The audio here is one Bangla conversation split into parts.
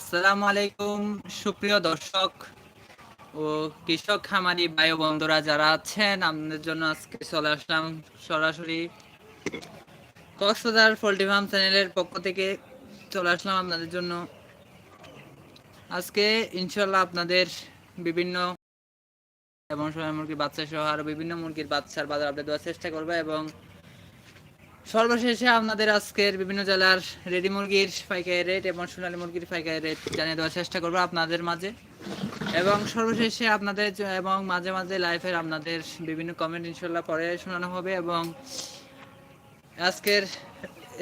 আসসালামু আলাইকুম, সুপ্রিয় দর্শক ও কৃষক খামারি বায়ু বন্ধুরা যারা আছেন, আপনাদের জন্য আজকে চলে আসলাম সরাসরি কক্সবাজার পোল্ট্রি ফার্ম চ্যানেলের পক্ষ থেকে চলে আসলাম আপনাদের জন্য। আজকে ইনশাল্লাহ আপনাদের বিভিন্ন এবং সোনার মুরগির বাচ্চা সহ আরও বিভিন্ন মুরগির বাচ্চার বাজার আপডেট দেওয়ার চেষ্টা করব এবং সর্বশেষে আপনাদের আজকের বিভিন্ন জেলার রেডি মুরগির পাইকারি রেট এবং সোনালী মুরগির পাইকারি রেট জানিয়ে দেওয়ার চেষ্টা করব আপনাদের মাঝে। এবং সর্বশেষে আপনাদের এবং মাঝে মাঝে লাইফের আপনাদের বিভিন্ন কমেন্ট ইনশাল্লাহ পরে শোনানো হবে এবং আজকের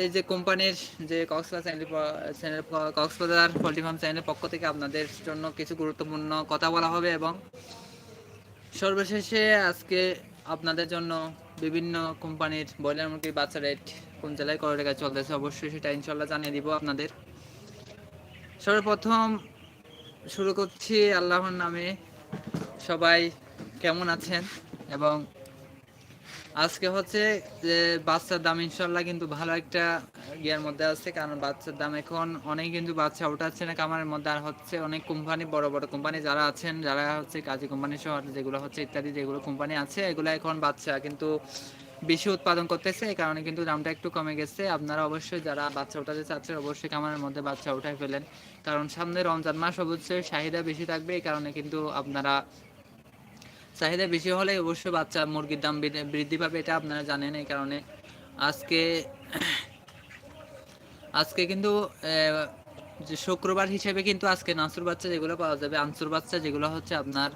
এই যে কোম্পানির যে Cox's Bazar channel channel Cox's Bazar poultry farm চ্যানেলের পক্ষ থেকে আপনাদের জন্য কিছু গুরুত্বপূর্ণ কথা বলা হবে এবং সর্বশেষে আজকে আপনাদের জন্য বিভিন্ন কোম্পানির ব্রয়লার মুরগির বাচ্চা রেট কোন জেলায় কত টাকা চলতেছে, অবশ্যই সেটা ইনশাল্লাহ জানিয়ে দিব আপনাদের। সর্বপ্রথম শুরু করছি আল্লাহর নামে। সবাই কেমন আছেন? এবং আজকে হচ্ছে যে বাচ্চার দাম ইনশাল্লাহ কিন্তু ভালো একটা ইয়ের মধ্যে আছে, কারণ বাচ্চার দাম এখন অনেক কিন্তু বাচ্চা উঠাচ্ছে না, কামারের মধ্যে আর হচ্ছে অনেক কোম্পানি, বড় বড় কোম্পানি যারা আছেন, যারা হচ্ছে কাজী কোম্পানি সহ যেগুলো হচ্ছে ইত্যাদি যেগুলো কোম্পানি আছে, এগুলো এখন বাচ্চা কিন্তু বেশি উৎপাদন করতেছে, এই কারণে কিন্তু দামটা একটু কমে গেছে। আপনারা অবশ্যই যারা বাচ্চা উঠাতে চাচ্ছেন, অবশ্যই কামারের মধ্যে বাচ্চা উঠাই ফেলেন, কারণ সামনে রমজান মাস, অবশ্যই চাহিদা বেশি থাকবে, এই কারণে কিন্তু আপনারা চাহিদা বেশি হলে অবশ্যই বাচ্চা মুরগির দাম বৃদ্ধি- বৃদ্ধি পাবে, এটা আপনারা জানেন, এই কারণে আজকে আজকে কিন্তু যে শুক্রবার হিসেবে কিন্তু আজকে নাসুর বাচ্চা যেগুলো পাওয়া যাবে, আনসুর বাচ্চা যেগুলো হচ্ছে আপনার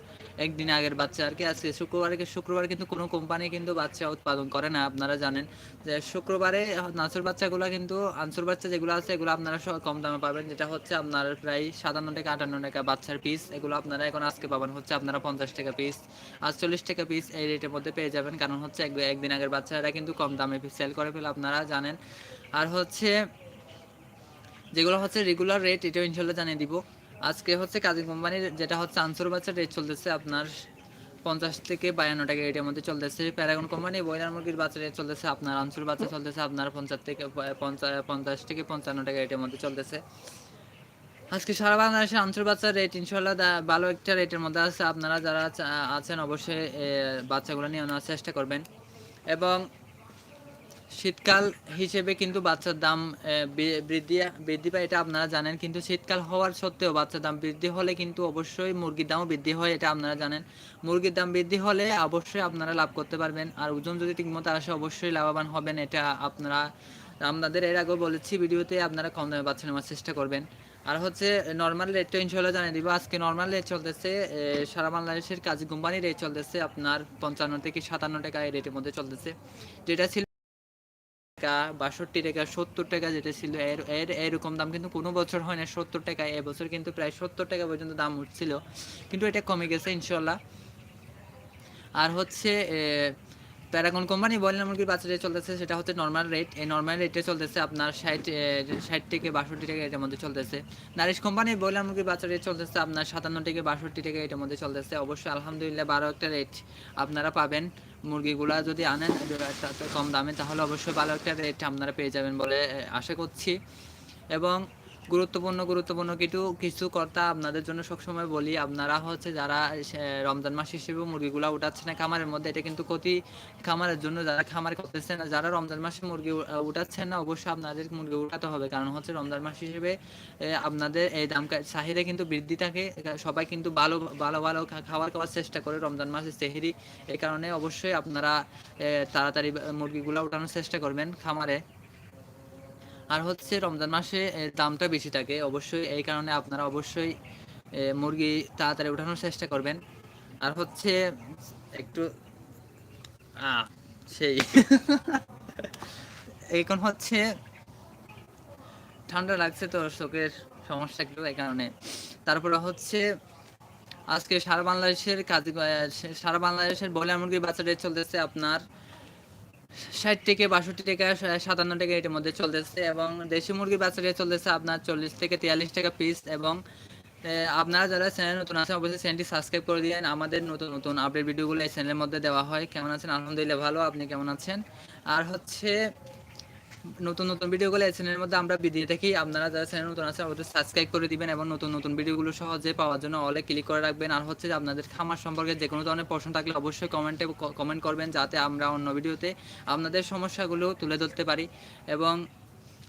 একদিন আগের বাচ্চা আর কি। আজকে শুক্রবারে শুক্রবার কিন্তু কোনো কোম্পানি কিন্তু বাচ্চা উৎপাদন করে না, আপনারা জানেন। যে শুক্রবারে নাসুর বাচ্চাগুলো কিন্তু, আনসুর বাচ্চা যেগুলো আছে, এগুলো আপনারা সব কম দামে পাবেন। যেটা হচ্ছে আপনার প্রায় সাতান্ন টাকা আটান্ন টাকা বাচ্চার পিস এগুলো আপনারা এখন আজকে পাবেন হচ্ছে আপনারা পঞ্চাশ টাকা পিস আটচল্লিশ টাকা পিস এই রেটের মধ্যে পেয়ে যাবেন। কারণ হচ্ছে এক- একদিন আগের বাচ্চারা কিন্তু কম দামে সেল করে ফেলে, আপনারা জানেন। আর হচ্ছে যেগুলো হচ্ছে রেগুলার রেট এটাও ইনশাল্লাহ জানিয়ে দিব। আজকে হচ্ছে কাজী কোম্পানির যেটা হচ্ছে আনসুর বাচ্চার রেট চলতেছে আপনার পঞ্চাশ থেকে বায়ান্ন টাকা রেটের মধ্যে চলতেছে। প্যারাগন কোম্পানি ব্রয়লার মুরগির বাচ্চা রেট চলতেছে, আপনার আনসুর বাচ্চা চলতেছে, আপনার পঞ্চাশ থেকে পঞ্চাশ থেকে পঞ্চান্ন টাকা রেটের মধ্যে চলতেছে। আজকে সারা বাংলাদেশের আনসুর বাচ্চার রেট ইনশাল্লাহ ভালো একটা রেটের মধ্যে আছে। আপনারা যারা আছেন অবশ্যই বাচ্চাগুলো নিয়ে নেওয়ার চেষ্টা করবেন। এবং শীতকাল হিসেবে কিন্তু বাচ্চার দাম বৃদ্ধি বৃদ্ধি পায়, এটা আপনারা জানেন। কিন্তু শীতকাল হওয়ার সত্ত্বেও বাচ্চার দাম বৃদ্ধি হলে কিন্তু অবশ্যই মুরগির দামও বৃদ্ধি হয়, এটা আপনারা জানেন। মুরগির দাম বৃদ্ধি হলে অবশ্যই আপনারা লাভ করতে পারবেন। আর ওজন যদি ঠিকমতো আসে, অবশ্যই লাভবান হবেন, এটা আপনারা আপনাদের এর আগেও বলেছি, ভিডিওতে আপনারা কম দামে বাচ্চা নেওয়ার চেষ্টা করবেন। আর হচ্ছে নর্মাল রেটটা ইনশাল্লাহ জানিয়ে দিব, আজকে নর্মাল রেট চলতেছে সারা বাংলাদেশের কাজী কোম্পানির রেট চলতেছে আপনার পঞ্চান্ন থেকে সাতান্ন টাকা এই রেটের মধ্যে চলতেছে। যেটা ছিল টাকা, বাষট্টি টাকা, সত্তর টাকা যেটা ছিল, এর এর এরকম দাম কিন্তু কোনো বছর হয় না সত্তর টাকা। এবছর কিন্তু প্রায় সত্তর টাকা পর্যন্ত দাম উঠছিল, কিন্তু এটা কমে গেছে ইনশাল্লাহ আর হচ্ছে প্যারাগন কোম্পানি ব্রয়লার মুরগির বাচ্চা রেট চলতেছে, সেটা হচ্ছে নর্মাল রেট এই নর্মাল রেটে চলতেছে আপনার ষাট ষাট থেকে বাষট্টি টাকা এটার মধ্যে চলতেছে। নারিশ কোম্পানির ব্রয়লার মুরগির বাচ্চা রেট চলতেছে, আপনার সাতান্ন থেকে বাষট্টি টাকা এটার মধ্যে চলতেছে। অবশ্যই আলহামদুলিল্লাহ বারো একটা রেট আপনারা পাবেন। মুরগিগুলা যদি আনেন কম দামে, তাহলে অবশ্যই ভালো একটা রেট আপনারা পেয়ে যাবেন বলে আশা করছি। এবং গুরুত্বপূর্ণ গুরুত্বপূর্ণ কিছু কিছু কথা আপনাদের জন্য সবসময় বলি। আপনারা হচ্ছে যারা রমজান মাস হিসেবে মুরগিগুলা উঠাচ্ছে না খামারের মধ্যে, এটা কিন্তু ক্ষতি খামারের জন্য যারা খামার করতেছেন না, যারা রমজান মাসে মুরগি উঠাচ্ছেন না, অবশ্যই আপনাদের মুরগি উঠাতে হবে। কারণ হচ্ছে রমজান মাস হিসেবে আপনাদের এই দাম চাহিদা কিন্তু বৃদ্ধি থাকে। সবাই কিন্তু ভালো ভালো ভালো খাবার খাওয়ার চেষ্টা করে রমজান মাসে সেহেরি। এই কারণে অবশ্যই আপনারা তাড়াতাড়ি মুরগিগুলা উঠানোর চেষ্টা করবেন খামারে। আর হচ্ছে রমজান মাসে দামটা বেশি থাকে। অবশ্যই এই কারণে আপনারা অবশ্যই মুরগি তাড়াতাড়ি উঠানোর চেষ্টা করবেন। আর হচ্ছে একটু সেই। এখন হচ্ছে ঠান্ডা লাগছে তো চোখের সমস্যা একটু এই কারণে। তারপরে হচ্ছে আজকে সারা বাংলাদেশের কাজ সারা বাংলাদেশের ব্রয়লার মুরগির বাচ্চা রেট চলতেছে আপনার ষাট থেকে বাষট্টি টাকা সাতান্ন টাকা এটার মধ্যে চলতেছে এবং দেশি মুরগির বাজারে চলতেছে আপনার চল্লিশ থেকে তিয়াল্লিশ টাকা পিস এবং আপনারা যারা চ্যানেল নতুন আছেন, অবশ্যই চ্যানেলটি সাবস্ক্রাইব করে দিন আমাদের নতুন নতুন আপডেট ভিডিওগুলো এই চ্যানেলের মধ্যে দেওয়া হয়। কেমন আছেন? আলহামদুলিল্লাহ ভালো। আপনি কেমন আছেন? আর হচ্ছে নতুন নতুন ভিডিওগুলো এই চ্যানেলের মধ্যে আমরা দিয়ে থাকি। আপনারা যারা চ্যানেল নতুন আছে আমাদের সাবস্ক্রাইব করে দিবেন এবং নতুন নতুন ভিডিওগুলো সহজে পাওয়ার জন্য অলে ক্লিক করে রাখবেন। আর হচ্ছে যে আপনাদের খামার সম্পর্কে যে কোনো ধরনের প্রশ্ন থাকলে অবশ্যই কমেন্টে কমেন্ট করবেন, যাতে আমরা অন্য ভিডিওতে আপনাদের সমস্যাগুলো তুলে ধরতে পারি। এবং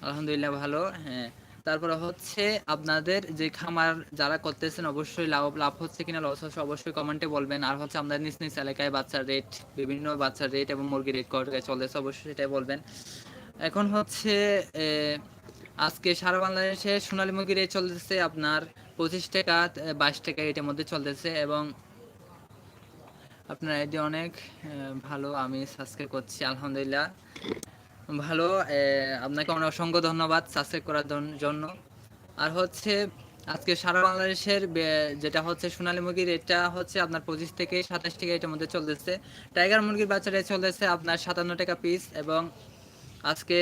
আলহামদুলিল্লাহ ভালো হ্যাঁ। তারপরে হচ্ছে আপনাদের যে খামার যারা করতেছেন, অবশ্যই লাভ লাভ হচ্ছে কিনা লস হচ্ছে অবশ্যই কমেন্টে বলবেন। আর হচ্ছে আপনাদের নিজ নিজ এলাকায় বাচ্চার রেট বিভিন্ন বাচ্চার রেট এবং মুরগির রেট কত চলতেছে, অবশ্যই সেটাই বলবেন। এখন হচ্ছে আজকে সারা বাংলাদেশে সোনালী মুরগির রেট চলতেছে আপনার পঁচিশ টাকা বাইশ টাকা এটার মধ্যে চলতেছে এবং আপনার এটি অনেক ভালো। আমি সাবস্ক্রাইব করছি, আলহামদুলিল্লাহ। ভালো আপনাকে অনেক অসংখ্য ধন্যবাদ সাবস্ক্রাইব করার জন্য। আর হচ্ছে, আজকে সারা বাংলাদেশের যেটা হচ্ছে সোনালী মুরগির এটা হচ্ছে আপনার পঁচিশ থেকে সাতাশ টাকা এটার মধ্যে চলতেছে। টাইগার মুরগির বাচ্চাটা চলতেছে আপনার সাতান্ন টাকা পিস এবং আজকে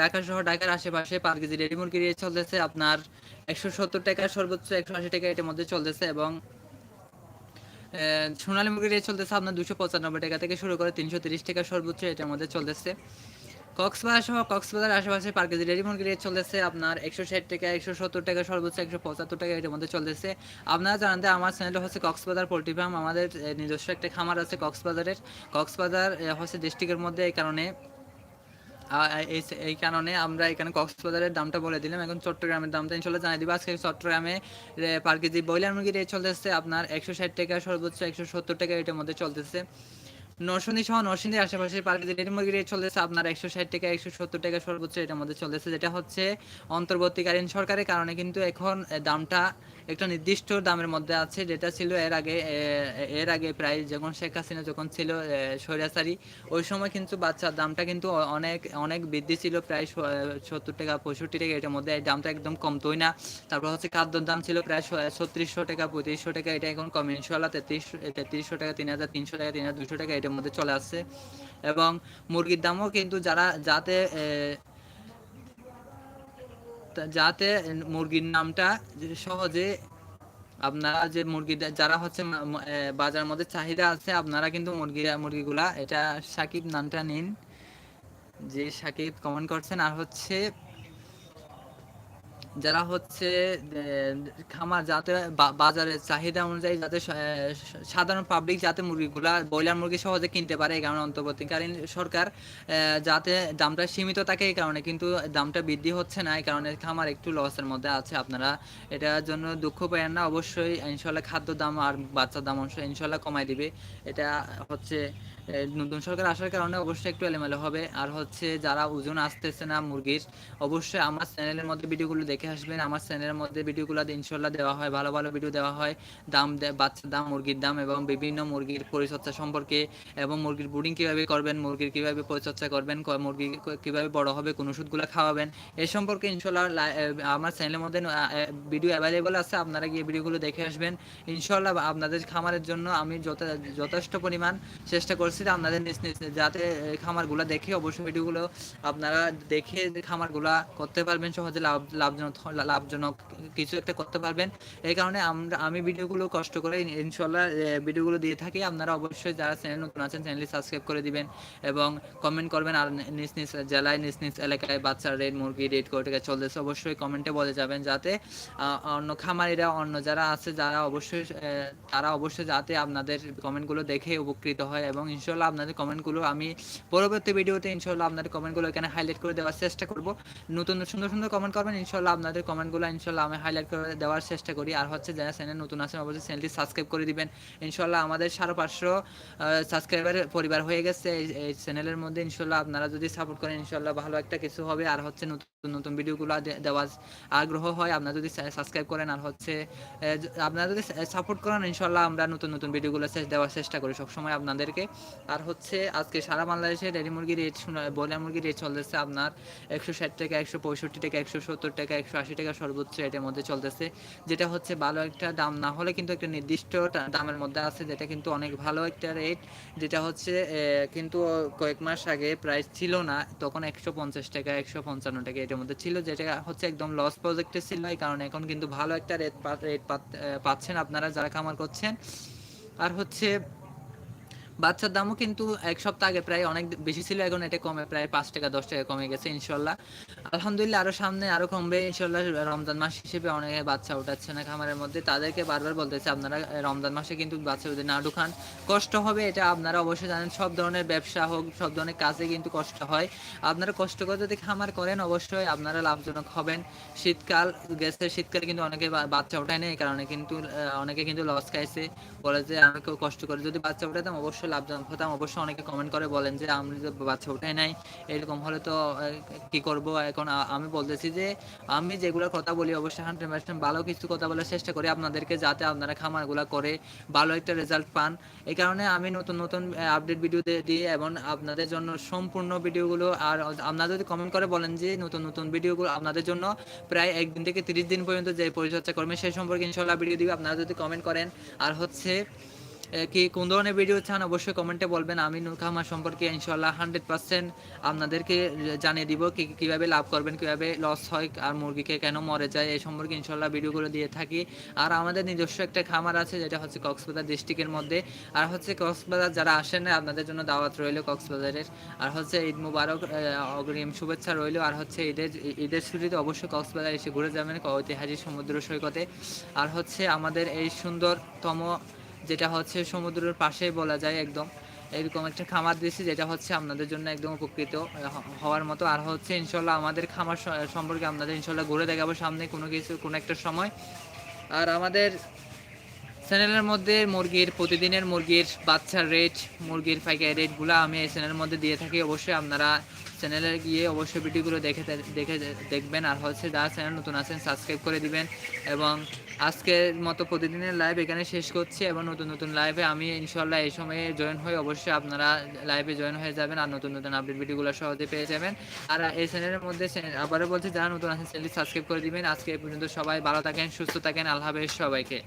ঢাকা শহর ঢাকার আশেপাশে পার কেজি রেডি মুরগির রেট চলতেছে আপনার একশো সত্তর টাকা, সর্বোচ্চ একশো আশি টাকা এটার মধ্যে চলতেছে এবং সোনালী মুরগির রেট চলতেছে আপনার দুশো পঁচানব্বই টাকা থেকে শুরু করে তিনশো তিরিশ টাকা সর্বোচ্চ এটার মধ্যে চলতেছে। কক্সবাজার সহ কক্সবাজার আশেপাশে পার কেজি রেডি মুরগির রেট চলতেছে আপনার একশো ষাট টাকা, একশো সত্তর টাকা, সর্বোচ্চ একশো পঁচাত্তর টাকা এটার মধ্যে চলতেছে। আপনারা জানেন আমার চ্যানেলটা হচ্ছে কক্সবাজার পোলট্রি ফার্ম, আমাদের নিজস্ব একটা খামার আছে কক্সবাজারের। কক্সবাজার হচ্ছে ডিস্ট্রিক্টের মধ্যে এই কারণে এই কারণে আমরা এখানে কক্সবাজারের দামটা বলে দিলাম। এখন চট্টগ্রামের দামটা ইনশাল্লাহ জানিয়ে দিব। আজকে চট্টগ্রামে পার কেজি ব্রয়লার মুরগি রেট চলতেছে আপনার একশো ষাট টাকা, সর্বোচ্চ একশো সত্তর টাকা এটার মধ্যে চলতেছে। নরসিংদী সহ নরসিংদীর আশেপাশে পার কেজি রেট মুরগি রেট চলতেছে আপনার একশো ষাট টাকা, একশো সত্তর টাকা সর্বোচ্চ এটার মধ্যে চলতেছে, যেটা হচ্ছে অন্তর্বর্তীকালীন সরকারের কারণে কিন্তু এখন দামটা একটা নির্দিষ্ট দামের মধ্যে আছে, যেটা ছিল এর আগে এর আগে প্রায় যখন শেখ হাসিনা যখন ছিল সৈরাসারি ওই সময় কিন্তু বাচ্চার দামটা কিন্তু অনেক অনেক বৃদ্ধি ছিল, প্রায় সত্তর টাকা, পঁয়ষট্টি টাকা এটার মধ্যে। দামটা একদম কমতোই না। তারপর হচ্ছে খাদ্যর দাম ছিল প্রায় ছত্রিশশো টাকা, পঁয়ত্রিশশো টাকা, এটা এখন কমে। ইনশাল্লাহ তেত্রিশ, তেত্রিশশো টাকা, তিন হাজার, তিনশো টাকা, তিন হাজার দুশো টাকা এটার মধ্যে চলে আসছে। এবং মুরগির দামও কিন্তু যারা, যাতে যাতে মুরগির নামটা সহজে আপনারা যে মুরগি যারা হচ্ছে বাজার মধ্যে চাহিদা আছে, আপনারা কিন্তু মুরগি, মুরগিগুলা, এটা সাকিব নামটা নিন। যে সাকিব কমেন্ট করছেন, আর হচ্ছে যারা হচ্ছে খামার যাতে বাজারের চাহিদা অনুযায়ী যাতে সাধারণ পাবলিক যাতে মুরগিগুলা, ব্রয়লার মুরগি সহজে কিনতে পারে এই কারণে অন্তর্বর্তীকালীন সরকার যাতে দামটা সীমিত থাকে এই কারণে কিন্তু দামটা বৃদ্ধি হচ্ছে না, এই কারণে খামার একটু লসের মধ্যে আছে। আপনারা এটার জন্য দুঃখ পাইয়েন না, অবশ্যই ইনশাল্লাহ খাদ্য দাম আর বাচ্চার দাম ইনশাল্লাহ কমাই দিবে। এটা হচ্ছে নতুন সরকার আসার কারণে অবশ্যই একটু এলোমেলো হবে। আর হচ্ছে যারা ওজন আসতেছে না মুরগির, অবশ্যই আমার চ্যানেলের মধ্যে ভিডিওগুলো দেখে আসবেন। আমার চ্যানেলের মধ্যে ভিডিওগুলো ইনশাল্লাহ দেওয়া হয়, ভালো ভালো ভিডিও দেওয়া হয়। দাম বাচ্চার দাম, মুরগির দাম এবং বিভিন্ন মুরগির পরিচর্যা সম্পর্কে এবং মুরগির ব্রুডিং কীভাবে করবেন, মুরগির কীভাবে পরিচর্যা করবেন মুরগি কীভাবে বড় হবে, কোন ওষুধগুলো খাওয়াবেন, এ সম্পর্কে ইনশাল্লাহ আমার চ্যানেলের মধ্যে ভিডিও অ্যাভেলেবল আছে। আপনারা গিয়ে ভিডিওগুলো দেখে আসবেন। ইনশাল্লাহ আপনাদের খামারের জন্য আমি যথেষ্ট পরিমাণ চেষ্টা করছি। করছি আপনাদের নিজ নিজ যাতে খামারগুলো দেখে অবশ্যই ভিডিওগুলো আপনারা দেখে খামারগুলো করতে পারবেন, সহজে লাভ, লাভজনক লাভজনক কিছু একটা করতে পারবেন। এই কারণে আমরা, আমি ভিডিওগুলো কষ্ট করে ইনশাল্লাহ ভিডিওগুলো দিয়ে থাকি। আপনারা অবশ্যই যারা চ্যানেল নতুন আছেন, চ্যানেলটি সাবস্ক্রাইব করে দিবেন এবং কমেন্ট করবেন। আর নিজ নিজ জেলায়, নিজ নিজ এলাকায় বাচ্চার রেড মুরগি রেড করে চলতেছে, অবশ্যই কমেন্টে বলে যাবেন যাতে অন্য খামারিরা, অন্য যারা আছে, যারা অবশ্যই তারা অবশ্যই যাতে আপনাদের কমেন্টগুলো দেখে উপকৃত হয় এবং ইনশাল্লাহ আপনাদের কমেন্টগুলো আমি পরবর্তী ভিডিওতে ইনশাল্লাহ আপনাদের কমেন্টগুলো এখানে হাইলাইট করে দেওয়ার চেষ্টা করব। নতুন সুন্দর সুন্দর কমেন্ট করবেন ইনশাল্লাহ আপনাদের কমেন্টগুলো ইনশাল্লাহ আমি হাইলাইট করে দেওয়ার চেষ্টা করি। আর হচ্ছে যারা চ্যানেল নতুন আছেন, অবশ্যই চ্যানেলটি সাবস্ক্রাইব করে দিবেন। ইনশাল্লাহ আমাদের সাড়ে পাঁচশো সাবস্ক্রাইবারের পরিবার হয়ে গেছে এই চ্যানেলের মধ্যে। ইনশাল্লাহ আপনারা যদি সাপোর্ট করেন ইনশাল্লাহ ভালো একটা কিছু হবে। আর হচ্ছে নতুন নতুন ভিডিওগুলো দেওয়ার আগ্রহ হয়, আপনারা যদি সাবস্ক্রাইব করেন, আর হচ্ছে আপনারা যদি সাপোর্ট করেন ইনশাল্লাহ আমরা নতুন নতুন ভিডিওগুলো দেওয়ার চেষ্টা করি সবসময় আপনাদেরকে। আর হচ্ছে, আজকে সারা বাংলাদেশে রেডি মুরগির রেট ব্রয়লার মুরগির রেট চলতেছে আপনার একশো ষাট টাকা, একশো পঁয়ষট্টি টাকা, একশো সত্তর টাকা, একশো আশি টাকা সর্বোচ্চ রেটের মধ্যে চলতেছে। যেটা হচ্ছে ভালো একটা দাম, না হলে কিন্তু একটা নির্দিষ্ট দামের মধ্যে আছে, যেটা কিন্তু অনেক ভালো একটা রেট। যেটা হচ্ছে কিন্তু কয়েক মাস আগে প্রাইস ছিল না, তখন একশো পঞ্চাশ টাকা, একশো পঞ্চান্ন টাকা এটার মধ্যে ছিল, যেটা হচ্ছে একদম লস প্রজেক্টে ছিল। এই কারণে এখন কিন্তু ভালো একটা রেট রেট পাচ্ছেন আপনারা যারা খামার করছেন। আর হচ্ছে বাচ্চার দামও কিন্তু এক সপ্তাহ আগে প্রায় অনেক বেশি ছিল, এখন এটা কমে প্রায় পাঁচ টাকা, দশ টাকা কমে গেছে, ইনশাল্লাহ। আলহামদুলিল্লাহ আরও সামনে আরও কমবে, ইনশাল্লাহ রমজান মাস হিসেবে অনেকে বাচ্চা উঠাচ্ছে না খামারের মধ্যে। তাদেরকে বারবার বলতেছে, আপনারা রমজান মাসে কিন্তু বাচ্চা যদি না ঢুকান, কষ্ট হবে এটা আপনারা অবশ্যই জানেন, সব ধরনের ব্যবসা হোক, সব ধরনের কাজে কিন্তু কষ্ট হয়। আপনারা কষ্ট করে যদি খামার করেন, অবশ্যই আপনারা লাভজনক হবেন। শীতকাল গেছে, শীতকালে কিন্তু অনেকে বাচ্চা ওঠায় না এই কারণে কিন্তু অনেকে কিন্তু লস খাইছে। বলে যে, আমি কষ্ট করে যদি বাচ্চা উঠাতাম, অবশ্যই লাভজনক হতাম অবশ্যই অনেকে কমেন্ট করে বলেন যে, আমি যদি বাচ্চা উঠাই নাই, এরকম হলে তো কি করব? এখন আমি বলতেছি যে, আমি যেগুলোর কথা বলি, অবশ্যই হান্ড্রেড পার্সেন্ট ভালো কিছু কথা বলার চেষ্টা করি আপনাদেরকে, যাতে আপনারা খামারগুলো করে ভালো একটা রেজাল্ট পান। এই কারণে আমি নতুন নতুন আপডেট ভিডিও দিই এবং আপনাদের জন্য সম্পূর্ণ ভিডিওগুলো আর আপনারা যদি কমেন্ট করে বলেন যে, নতুন নতুন ভিডিওগুলো আপনাদের জন্য প্রায় একদিন থেকে তিরিশ দিন পর্যন্ত যে পরিচর্যা করবে সেই সম্পর্কে ইনশাল্লাহ ভিডিও দিবে। আপনারা যদি কমেন্ট করেন, আর হচ্ছে কি, কোন ধরনের ভিডিও চান, অবশ্যই কমেন্টে বলবেন। আমি নূর খামার সম্পর্কে ইনশাল্লাহ হান্ড্রেড পার্সেন্ট আপনাদেরকে জানিয়ে দিব কি, কীভাবে লাভ করবেন, কীভাবে লস হয়, আর মুরগিকে কেন মরে যায়, এই সম্পর্কে ইনশাল্লাহ ভিডিওগুলো দিয়ে থাকি। আর আমাদের নিজস্ব একটা খামার আছে, যেটা হচ্ছে কক্সবাজার ডিস্ট্রিক্টের মধ্যে। আর হচ্ছে কক্সবাজার যারা আসেন না, আপনাদের জন্য দাওয়াত রইল কক্সবাজারের। আর হচ্ছে ঈদ মুবারক অগ্রিম শুভেচ্ছা রইল। আর হচ্ছে ঈদের ঈদের ছুটিতে অবশ্যই কক্সবাজার এসে ঘুরে যাবেন, ঐতিহাসিক সমুদ্র সৈকতে। আর হচ্ছে আমাদের এই সুন্দরতম যেটা হচ্ছে সমুদ্রের পাশেই বলা যায় একদম। এরকম একটা খামার দিয়েছি, যেটা হচ্ছে আপনাদের জন্য একদম উপকৃত হওয়ার মতো। আর হচ্ছে ইনশাল্লাহ আমাদের খামার সম্পর্কে আপনাদের ইনশাল্লাহ ঘুরে দেখাবো সামনে কোনো কিছু, কোনো একটা সময়। আর আমাদের চ্যানেলের মধ্যে মুরগির, প্রতিদিনের মুরগির বাচ্চার রেট মুরগির পাইকারি রেটগুলো আমি এই চ্যানেলের মধ্যে দিয়ে থাকি। অবশ্যই আপনারা চ্যানেলে গিয়ে অবশ্যই ভিডিওগুলো দেখে দেখে দেখবেন। আর হচ্ছে যারা চ্যানেল নতুন আছেন সাবস্ক্রাইব করে দিবেন। এবং আজকের মতো প্রতিদিনের লাইভ এখানে শেষ করছি এবং নতুন নতুন লাইভে আমি ইনশাল্লাহ এই সময়ে জয়েন হয়ে অবশ্যই আপনারা লাইভে জয়েন হয়ে যাবেন আর নতুন নতুন আপডেট ভিডিওগুলো সহজে পেয়ে যাবেন। আর এই চ্যানেলের মধ্যে আবারও বলছি, যারা নতুন আছেন চ্যানেলটি সাবস্ক্রাইব করে দিবেন। আজকে পর্যন্ত সবাই ভালো থাকেন, সুস্থ থাকেন। আল্লাহ সবাইকে।